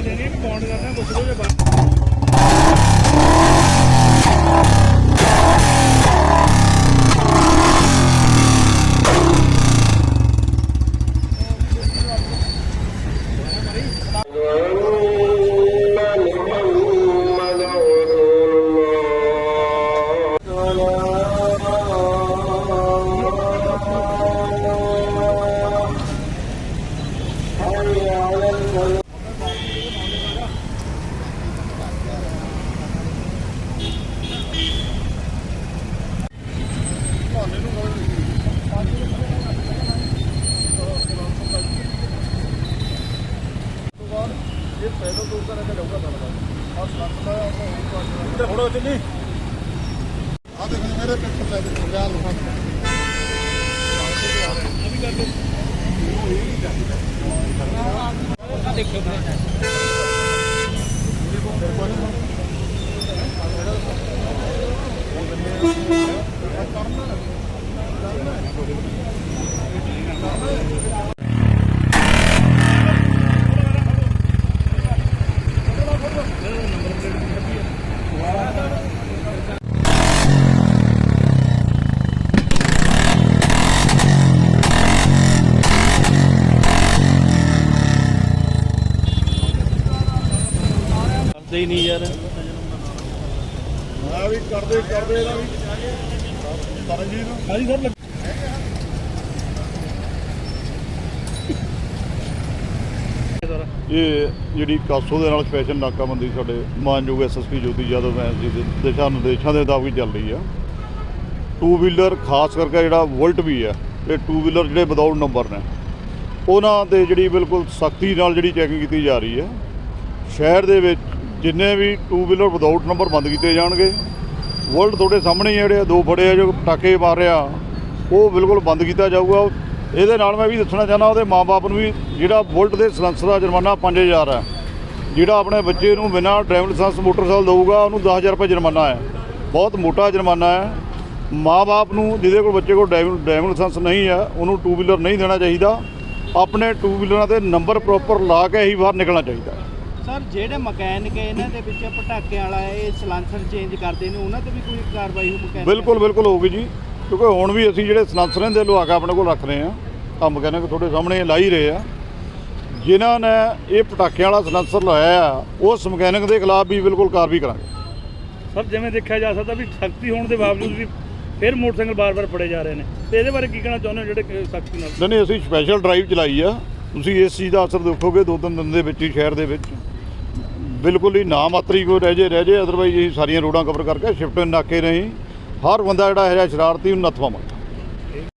Warning ਦੇਣੀ ਹੈ ਕਿ ਬੌਂਡ ਕਰਨਾ ਪੁੱਛ ਲਓ ਜੇ ਬਾਹਰ ਫੜੋ ਚੱਲੀ ਆ ਦੇਖ ਮੇਰੇ ਪੇਪਰ ਲੈ ਦੇ ਲਿਆ ਲਫਾ ਕਰਦੇ ਹੀ ਨਹੀਂ ਯਾਰ। ਆ ਵੀ ਕਰਦੇ ਕਰਦੇ ਇਹਦਾ ਵੀ। ਤਰਨਜੀਤ ਨੂੰ ਹਾਂਜੀ ਸਰ ਇਹ ਜਿਹੜੀ ਕਾਸੋ ਦੇ ਨਾਲ ਸਪੈਸ਼ਲ ਨਾਕਾਬੰਦੀ ਸਾਡੇ ਮਾਨਯੋਗ ਐਸਐਸਪੀ ਜੋਤੀ ਯਾਦਵ ਐਸ ਜੀ ਦੇ ਦਿਸ਼ਾ ਨਿਰਦੇਸ਼ਾਂ ਦੇ ਮੁਤਾਬਿਕ ਚੱਲ ਰਹੀ ਆ। ਟੂ ਵੀਲਰ ਖਾਸ ਕਰਕੇ ਜਿਹੜਾ ਵੋਲਟ ਵੀ ਆ ਇਹ ਟੂ ਵੀਲਰ ਜਿਹੜੇ ਵਿਦਆਊਟ ਨੰਬਰ ਨੇ ਉਹਨਾਂ ਤੇ ਜਿਹੜੀ ਬਿਲਕੁਲ ਸਖਤੀ ਨਾਲ ਜਿਹੜੀ ਚੈਕਿੰਗ ਕੀਤੀ ਜਾ ਰਹੀ ਹੈ। ਸ਼ਹਿਰ ਦੇ ਵਿੱਚ ਜਿੰਨੇ ਵੀ ਟੂ ਵੀਲਰ ਵਿਦਆਊਟ ਨੰਬਰ ਬੰਦ ਕੀਤੇ ਜਾਣਗੇ। ਵਰਲਡ ਤੁਹਾਡੇ ਸਾਹਮਣੇ ਹੀ ਆ ਜਿਹੜੇ ਦੋ ਫੜੇ ਆ ਜੋ ਪਟਾਕੇ ਮਾਰ ਰਿਹਾ। ਉਹ ਬਿਲਕੁਲ ਬੰਦ ਕੀਤਾ ਜਾਊਗਾ। ਇਹਦੇ ਨਾਲ ਮੈਂ ਵੀ ਦੱਸਣਾ ਚਾਹੁੰਦਾ, ਉਹਦੇ ਮਾਪੇ ਨੂੰ ਵੀ ਜਿਹੜਾ ਵੋਲਟ ਦੇ ਸਲੈਂਸਰ ਦਾ ਜੁਰਮਾਨਾ 5000 ਹੈ ਜਿਹੜਾ ਆਪਣੇ ਬੱਚੇ ਨੂੰ ਬਿਨਾਂ ਡਰਾਈਵਿੰਗ ਲਾਇਸੈਂਸ ਮੋਟਰਸਾਈਕਲ ਦਊਗਾ, ਉਹਨੂੰ 10000 ਰੁਪਏ ਜੁਰਮਾਨਾ ਹੈ ਬਹੁਤ ਮੋਟਾ ਜੁਰਮਾਨਾ ਹੈ ਮਾਪੇ ਨੂੰ, ਜਿਹਦੇ ਕੋਲ ਬੱਚੇ ਕੋਲ ਡਰਾਈਵਿੰਗ ਡਰਾਈਵਿੰਗ ਲਾਇਸੈਂਸ ਨਹੀਂ ਹੈ ਉਹਨੂੰ ਟੂ ਵੀਲਰ ਨਹੀਂ ਦੇਣਾ ਚਾਹੀਦਾ। ਆਪਣੇ ਟੂ ਵੀਲਰਾਂ ਤੇ ਨੰਬਰ ਪ੍ਰੋਪਰ ਲਾ ਕੇ ਹੀ ਬਾਹਰ ਨਿਕਲਣਾ ਚਾਹੀਦਾ। ਸਰ ਜਿਹੜੇ ਮਕੈਨਿਕ ਇਹਨਾਂ ਦੇ ਵਿੱਚ ਪਟਾਕਿਆਂ ਵਾਲਾ ਇਹ ਸਲਾਂਸਰ ਚੇਂਜ ਕਰਦੇ ਨੇ ਉਹਨਾਂ ਤੇ ਵੀ ਕੋਈ ਕਾਰਵਾਈ ਹੋ ਮਕੈਨਿਕ ਬਿਲਕੁਲ ਬਿਲਕੁਲ ਹੋਊਗੀ ਜੀ। ਕਿਉਂਕਿ ਹੁਣ ਵੀ ਅਸੀਂ ਜਿਹੜੇ ਸਲਾਂਸਰਾਂ ਦੇ ਲਵਾ ਕੇ ਆਪਣੇ ਕੋਲ ਰੱਖ ਰਹੇ ਆ ਕੰਮ ਕਹਿੰਦੇ ਤੁਹਾਡੇ ਸਾਹਮਣੇ ਲਾ ਹੀ ਰਹੇ ਆ। ਜਿਨ੍ਹਾਂ ਨੇ ਇਹ ਪਟਾਕਿਆਂ ਵਾਲਾ ਸਲਾਂਸਰ ਲਾਇਆ ਆ ਉਸ ਮਕੈਨਿਕ ਦੇ ਖਿਲਾਫ ਵੀ ਬਿਲਕੁਲ ਕਾਰਵਾਈ ਕਰਾਂਗੇ। ਸਰ ਜਿਵੇਂ ਦੇਖਿਆ ਜਾ ਸਕਦਾ ਵੀ ਸਖਤੀ ਹੋਣ ਦੇ ਬਾਵਜੂਦ ਵੀ ਫਿਰ ਮੋਟਰਸਾਈਕਲ ਬਾਰ-ਬਾਰ ਫੜੇ ਜਾ ਰਹੇ ਨੇ। ਤੇ ਇਹਦੇ ਬਾਰੇ ਕੀ ਕਹਿਣਾ ਚਾਹੁੰਦੇ ਹੋ ਜਿਹੜੇ ਸਖਤੀ ਨਾਲ? ਨਹੀਂ ਨਹੀਂ ਅਸੀਂ ਸਪੈਸ਼ਲ ਡਰਾਈਵ ਚਲਾਈ ਆ। ਤੁਸੀਂ ਇਸ ਚੀਜ਼ ਦਾ ਅਸਰ ਦੇਖੋਗੇ ਦੋ ਤਿੰਨ ਦਿਨ ਦੇ ਵਿੱਚ ਹੀ ਸ਼ਹਿਰ ਦੇ ਵਿੱਚ। ਬਿਲਕੁਲ ਹੀ ਨਾ ਮਾਤਰੀ ਕੋਈ ਰਹਿ ਜੇ ਰਹਿ ਜੇ ਅਦਰਵਾਈਜ਼ ਅਸੀਂ ਸਾਰੀਆਂ ਰੋਡਾਂ ਕਵਰ ਕਰਕੇ ਸ਼ਿਫਟ ਨਾਕੇ ਨਹੀਂ ਹਰ ਬੰਦਾ ਜਿਹੜਾ ਹੈ ਸ਼ਰਾਰਤੀ ਨੂੰ ਨੱਥ ਪਾਵਾਂਗੇ।